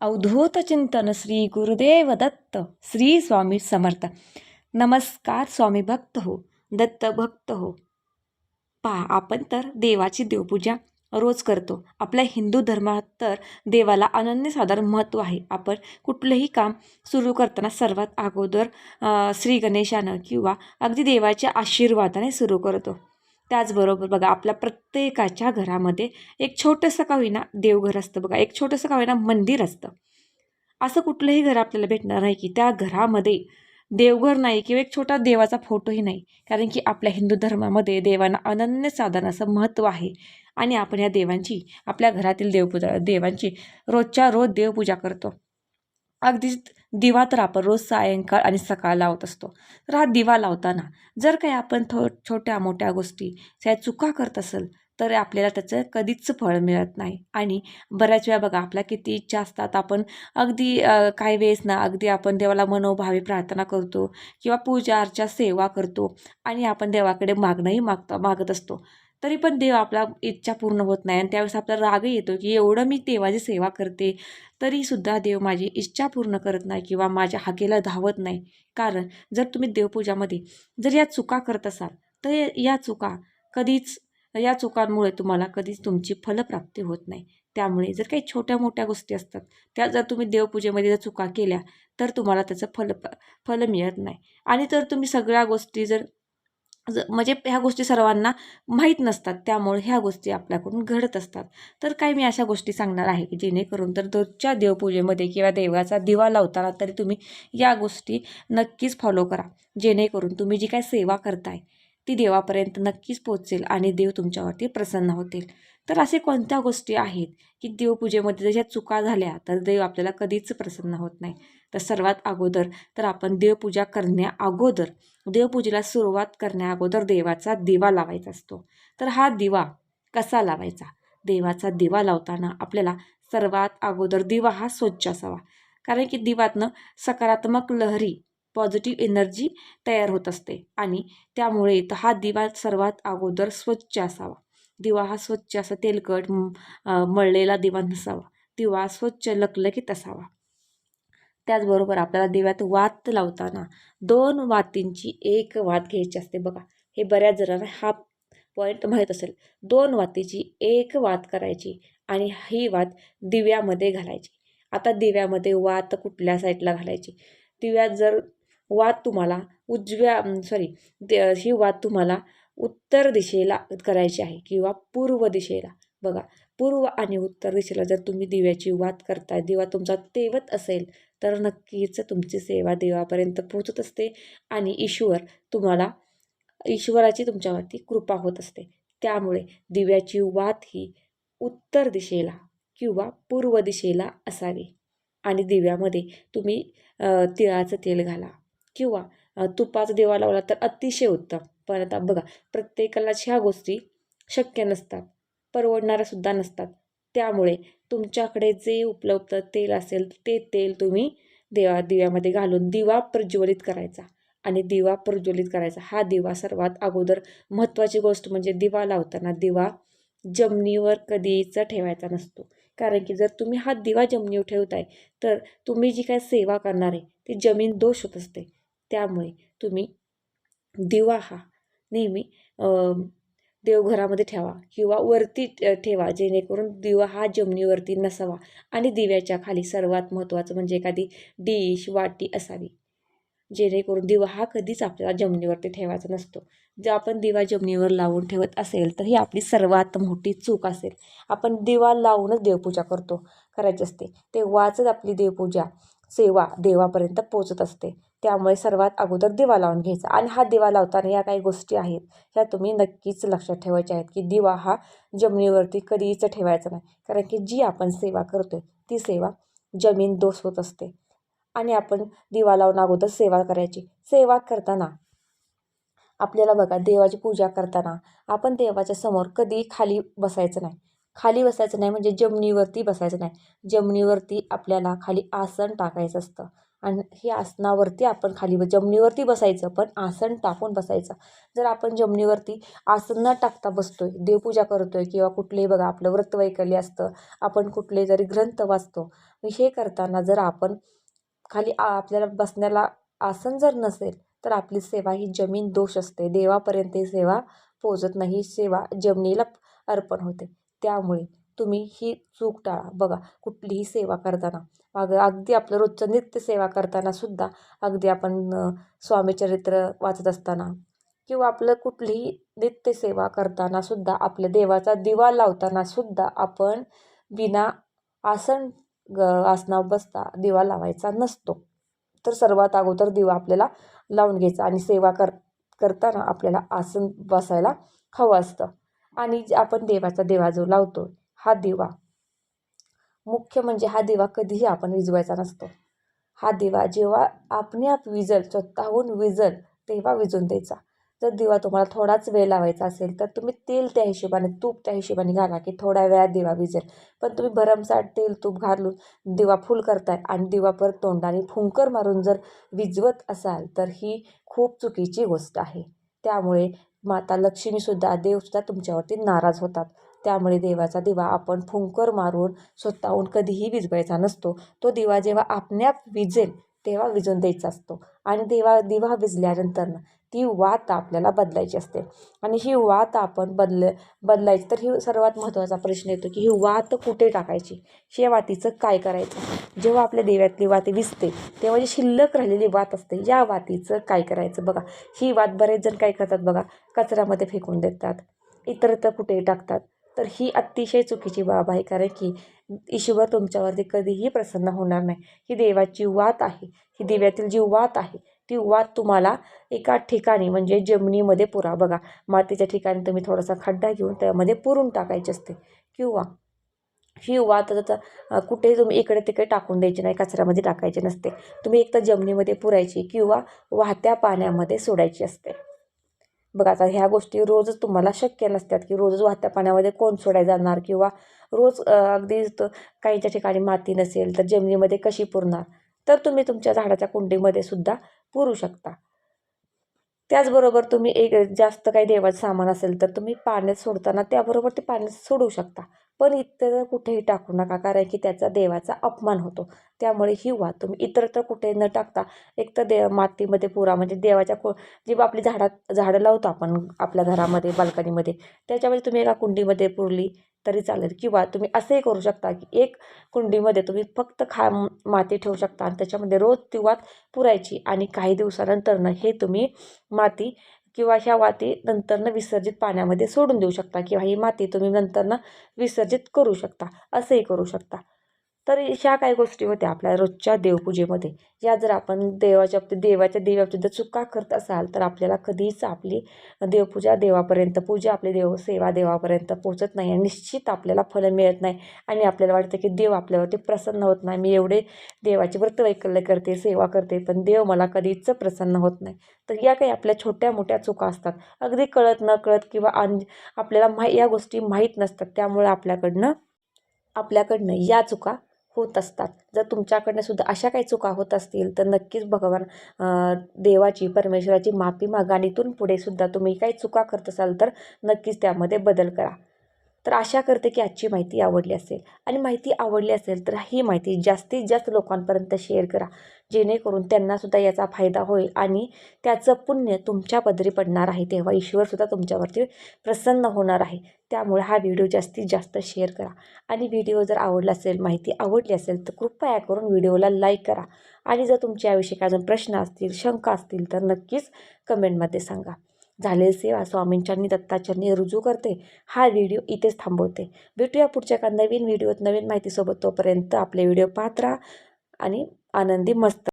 अवधूत चिंतन श्री गुरुदेव दत्त श्री स्वामी समर्थ। नमस्कार स्वामी भक्त हो दत्त भक्त हो। पहा आपण तर देवाची देवपूजा रोज करतो. आपल्या हिंदू धर्मात तर देवाला अनन्यसाधारण महत्त्व आहे. आपण कुठलंही काम सुरू करताना सर्वात अगोदर श्री गणेशानं किंवा अगदी देवाच्या आशीर्वादाने सुरू करतो. त्याचबरोबर बघा आपल्या प्रत्येकाच्या घरामध्ये एक छोटंसं का होईना देवघर असतं बघा एक छोटंसं का होईना मंदिर असतं. असं कुठलंही घर आपल्याला भेटणार नाही की त्या घरामध्ये देवघर नाही किंवा एक छोटा देवाचा फोटोही नाही. कारण की आपल्या हिंदू धर्मामध्ये देवांना अनन्यसाधारण असं महत्त्व आहे. आणि आपण या देवांची आपल्या घरातील देवपूजा देवांची रोजच्या रोज देवपूजा करतो. अगदी दिवा तर आपण रोज सायंकाळ आणि सकाळ लावत असतो. तर हा दिवा लावताना जर काही आपण थो छोट्या मोठ्या गोष्टी त्या चुका करत असेल तर आपल्याला त्याचं कधीच फळ मिळत नाही. आणि बऱ्याच वेळा बघा आपल्या किती इच्छा असतात आपण अगदी काही वेळेस ना अगदी आपण देवाला मनोभावे प्रार्थना करतो किंवा पूजा अर्चा सेवा करतो आणि आपण देवाकडे मागणंही मागतो मागत असतो. तरी पण देव आपला इच्छा पूर्ण होत नाही आणि त्यावेळेस आपला रागही येतो की एवढं मी देवाची सेवा करते तरीसुद्धा देव माझी इच्छा पूर्ण करत नाही किंवा माझ्या हाकेला धावत नाही. कारण जर तुम्ही देवपूजामध्ये जर या चुका करत असाल तर या चुका कधीच तर या चुकांमुळे तुम्हाला कधीच तुमची फलप्राप्ती होत नाही. त्यामुळे जर काही छोट्या मोठ्या गोष्टी असतात त्या जर तुम्ही देवपूजेमध्ये जर चुका केल्या तर तुम्हाला त्याचं फल फल मिळत नाही. आणि तर तुम्ही सगळ्या गोष्टी जर ज- म्हणजे ह्या गोष्टी सर्वांना माहीत नसतात त्यामुळे ह्या गोष्टी आपल्याकडून घडत असतात. तर काही मी अशा गोष्टी सांगणार आहे की जेणेकरून तर रोजच्या देवपूजेमध्ये किंवा देवाचा दिवा लावताना तरी तुम्ही या गोष्टी नक्कीच फॉलो करा. जेणेकरून तुम्ही जी काय सेवा करताय ती देवापर्यंत नक्कीच पोहोचेल आणि देव तुमच्यावरती प्रसन्न होतील. तर असे कोणत्या गोष्टी आहेत की देवपूजेमध्ये जशा चुका झाल्या तर देव आपल्याला कधीच प्रसन्न होत नाही? तर सर्वात अगोदर तर आपण देवपूजा करण्या अगोदर देवपूजेला सुरुवात करण्या अगोदर देवाचा दिवा लावायचा असतो. तर हा दिवा कसा लावायचा? देवाचा दिवा लावताना आपल्याला सर्वात अगोदर दिवा हा स्वच्छ असावा. कारण की दिवातनं सकारात्मक लहरी पॉझिटिव्ह एनर्जी तयार होत असते. आणि त्यामुळे तर हा दिवा सर्वात अगोदर स्वच्छ असावा. दिवा हा स्वच्छ असा तेलकट मळलेला दिवा नसावा. दिवा स्वच्छ लकलकीत असावा. त्याचबरोबर आपल्याला दिव्यात वात लावताना दोन वातींची एक वात घ्यायची असते बघा. हे बऱ्याच जणांना हा पॉईंट माहीत असेल. दोन वातीची एक वात करायची आणि ही वात दिव्यामध्ये घालायची. आता दिव्यामध्ये वात कुठल्या साईडला घालायची? दिव्यात जर वात तुम्हाला उजव्या सॉरी ही वात तुम्हाला उत्तर दिशेला करायची आहे किंवा पूर्व दिशेला. बघा पूर्व आणि उत्तर दिशेला जर तुम्ही दिव्याची वात करताय दिवा तुमचा तेवत असेल तर नक्कीच तुमची सेवा देवापर्यंत पोहोचत असते आणि ईश्वर तुम्हाला ईश्वराची तुमच्यावरती कृपा होत असते. त्यामुळे दिव्याची वात ही उत्तर दिशेला किंवा पूर्व दिशेला असावी आणि दिव्यामध्ये तुम्ही तिळाचं तेल घाला. किंवा अ, तुपाचा दिवा लावला तर अतिशय उत्तम. पण आता बघा प्रत्येकालाच ह्या गोष्टी शक्य नसतात. परवडणाऱ्यासुद्धा नसतात. त्यामुळे तुमच्याकडे जे उपलब्ध तेल असेल ते तेल तुम्ही देवा दिव्यामध्ये घालून दिवा प्रज्वलित करायचा. आणि दिवा प्रज्वलित करायचा. हा दिवा सर्वात अगोदर महत्त्वाची गोष्ट म्हणजे दिवा लावताना दिवा जमिनीवर कधीच ठेवायचा नसतो. कारण की जर तुम्ही हा दिवा जमिनीवर ठेवताय तर तुम्ही जी काय सेवा करणार आहे ती जमीन दोष होत असते. त्यामुळे तुम्ही दिवा हा नेहमी देवघरामध्ये ठेवा किंवा वरती ठेवा जेणेकरून दिवा हा जमिनीवरती नसावा आणि दिव्याच्या खाली सर्वात महत्त्वाचं म्हणजे एखादी डिश वाटी असावी. जेणेकरून दिवा हा कधीच आपल्याला जमिनीवरती ठेवायचा नसतो. जर आपण दिवा जमिनीवर लावून ठेवत असेल तर ही आपली सर्वात मोठी चूक असेल. आपण दिवा लावूनच देवपूजा करतो करायची असते. तेव्हाच आपली देवपूजा सेवा देवापर्यंत पोचत असते. त्यामुळे सर्वात अगोदर दिवा लावून घ्यायचा. आणि हा दिवा लावताना या काही गोष्टी आहेत ह्या तुम्ही नक्कीच लक्षात ठेवायच्या आहेत की दिवा हा जमिनीवरती कधीच ठेवायचा नाही. कारण की जी आपण सेवा करतोय ती सेवा जमीन दोष होत असते. आणि आपण दिवा लावून अगोदर सेवा करायची. सेवा करताना आपल्याला बघा देवाची पूजा करताना आपण देवाच्या समोर कधी खाली बसायचं नाही. खाली बसायचं नाही म्हणजे जमिनीवरती बसायचं नाही. जमिनीवरती आपल्याला खाली आसन टाकायचं असतं. आणि हे आसनावरती आपण खाली जमिनीवरती बसायचं पण आसन टाकून बसायचं. जर आपण जमिनीवरती आसन न टाकता बसतोय देवपूजा करतोय किंवा कुठलेही बघा आपलं व्रतवैकल्य असतं आपण कुठले जरी ग्रंथ वाचतो हे करताना जर आपण खाली आपल्याला बसण्याला आसन जर नसेल तर आपली सेवा ही जमीन दोष असते. देवापर्यंत ही सेवा पोचत नाही सेवा जमिनीला अर्पण होते. त्यामुळे तुम्ही ही चूक टाळा. बघा कुठलीही सेवा करताना अग अगदी आपलं रोजचं नित्य सेवा करताना सुद्धा अगदी आपण स्वामीचरित्र वाचत असताना किंवा आपलं कुठलीही नित्य सेवा करताना सुद्धा आपल्या देवाचा दिवा लावताना सुद्धा आपण बिना आसन ग आसनावर बसता दिवा लावायचा नसतो. तर सर्वात अगोदर दिवा आपल्याला लावून घ्यायचा आणि सेवा कर करताना आपल्याला आसन बसायला हवं असतं. आणि जे आपण देवाचा देवा जो लावतो हा दिवा. मुख्य म्हणजे हा दिवा कधीही आपण विझवायचा नसतो. हा दिवा जेव्हा आपणे आप विजल स्वतःहून विजल तेव्हा विजून द्यायचा. जर दिवा तुम्हाला थोडाच वेळ लावायचा असेल तर तुम्ही तेल त्या हिशोबाने तूप त्या हिशोबाने घाला की थोड्या वेळात दिवा विजेल. पण तुम्ही भरमसाठ तेल तूप घालून दिवा फुल करताय आणि दिवा परत तोंडाने फुंकर मारून जर विजवत असाल तर ही खूप चुकीची गोष्ट आहे. त्यामुळे माता लक्ष्मीसुद्धा देवसुद्धा तुमच्यावरती नाराज होतात. त्यामुळे देवाचा दिवा आपण फुंकर मारून स्वतःहून कधीही विजवायचा नसतो. तो दिवा जेव्हा आपण्याप विजेल तेव्हा विजून द्यायचा असतो. आणि देवा दिवा विजल्यानंतर ती वात आपल्याला बदलायची असते. आणि ही वात आपण बदल बदलायची. तर ही सर्वात महत्त्वाचा प्रश्न येतो की ही वात कुठे टाकायची? या वातीचं काय करायचं? जेव्हा आपल्या देव्यातली वाती विजते तेव्हा जी शिल्लक राहिलेली वात असते या वातीचं काय करायचं बघा. ही वात बरेच जण काय करतात बघा? कचऱ्यामध्ये फेकून देतात. इतर तर कुठेही टाकतात. तर ही अतिशय चुकीची बाब आहे कारण की ईश्वर तुमच्यावरती कधीही प्रसन्न होणार नाही. ही देवाची वात आहे. ही देव्यातील जी वात आहे ती वात तुम्हाला एका ठिकाणी म्हणजे जमिनीमध्ये पुरा. बघा मातीच्या ठिकाणी तुम्ही थोडासा खड्डा घेऊन त्यामध्ये पुरून टाकायची असते. किंवा ही वात आता कुठेही तुम्ही इकडे तिकडे टाकून द्यायची नाही कचऱ्यामध्ये टाकायची नसते. तुम्ही एक तर जमिनीमध्ये पुरायची किंवा वाहत्या पाण्यामध्ये सोडायची असते. बघा आता ह्या गोष्टी रोजच तुम्हाला शक्य नसतात की रोजच वाहत्या पाण्यामध्ये कोण सोडाय जाणार किंवा रोज अगदी काहींच्या ठिकाणी माती नसेल तर जमिनीमध्ये कशी पुरणार? तर तुम्ही तुमच्या झाडाच्या कुंडीमध्ये सुद्धा पुरू शकता. त्याचबरोबर तुम्ही एक जास्त काही देवाचं सामान असेल तर तुम्ही पाण्यात सोडताना त्याबरोबर ते पाण्यात सोडू शकता. पण इतर कुठेही टाकू नका कारण की त्याचा देवाचा अपमान होतो. त्यामुळे ही वा तुम्ही इतरत्र कुठे न टाकता एक तर दे मातीमध्ये पुरा म्हणजे देवाच्या को जी आपली झाडात झाडं लावतो आपण आपल्या घरामध्ये बाल्कनीमध्ये त्याच्यामध्ये तुम्ही एका कुंडीमध्ये पुरली तरी चालेल. किंवा तुम्ही असंही करू शकता की एक कुंडीमध्ये तुम्ही फक्त खा माती ठेवू शकता आणि त्याच्यामध्ये रोज ती वात पुरायची आणि काही दिवसानंतरनं हे तुम्ही माती किंवा ह्या वाती नंतरनं विसर्जित पाण्यामध्ये सोडून देऊ शकता किंवा ही माती तुम्ही नंतरनं विसर्जित करू शकता असंही करू शकता. तर ह्या काही गोष्टी होत्या आपल्या रोजच्या देवपूजेमध्ये. या जर आपण देवाच्या बाबतीत देवाच्या देवाबाबतीत जर चुका करत असाल तर आपल्याला कधीच आपली देवपूजा देवापर्यंत पूजा आपली देव सेवा देवापर्यंत पोचत नाही आणि निश्चित आपल्याला फलं मिळत नाही आणि आपल्याला वाटतं की देव आपल्यावरती प्रसन्न होत नाही. मी एवढे देवाचे व्रतवैकल्य करते सेवा करते पण देव मला कधीच प्रसन्न होत नाही. तर या काही आपल्या छोट्या मोठ्या चुका असतात. अगदी कळत न कळत किंवा अन आपल्याला माहि या गोष्टी माहीत नसतात. त्यामुळे आपल्याकडनं आपल्याकडनं या चुका होत असतात. जर तुमच्याकडनं सुद्धा अशा काही चुका होत असतील तर नक्कीच भगवान देवाची परमेश्वराची माफी मागा आणि इथून पुढे सुद्धा तुम्ही काही चुका करत असाल तर नक्कीच त्यामध्ये बदल करा. तर आशा करते की आजची माहिती आवडली असेल. आणि माहिती आवडली असेल तर ही माहिती जास्तीत जास्त लोकांपर्यंत शेअर करा. जेणेकरून त्यांनासुद्धा याचा फायदा होईल आणि त्याचं पुण्य तुमच्या पदरी पडणार आहे. तेव्हा ईश्वरसुद्धा तुमच्यावरती प्रसन्न होणार आहे. त्यामुळे हा व्हिडिओ जास्तीत जास्त शेअर करा. आणि व्हिडिओ जर आवडला असेल माहिती आवडली असेल तर कृपया करून व्हिडिओला लाईक करा. आणि जर तुमच्या याविषयी अजून प्रश्न असतील शंका असतील तर नक्कीच कमेंटमध्ये सांगा. झाले सेवा स्वामींच्यांनी दत्ताच्यांनी रुजू करते. हा व्हिडिओ इथेच थांबवते. भेटूया पुढच्या का नवीन व्हिडिओत नवीन माहितीसोबत तोपर्यंत आपले व्हिडिओ पाहत राहा आणि आनंदी मस्त.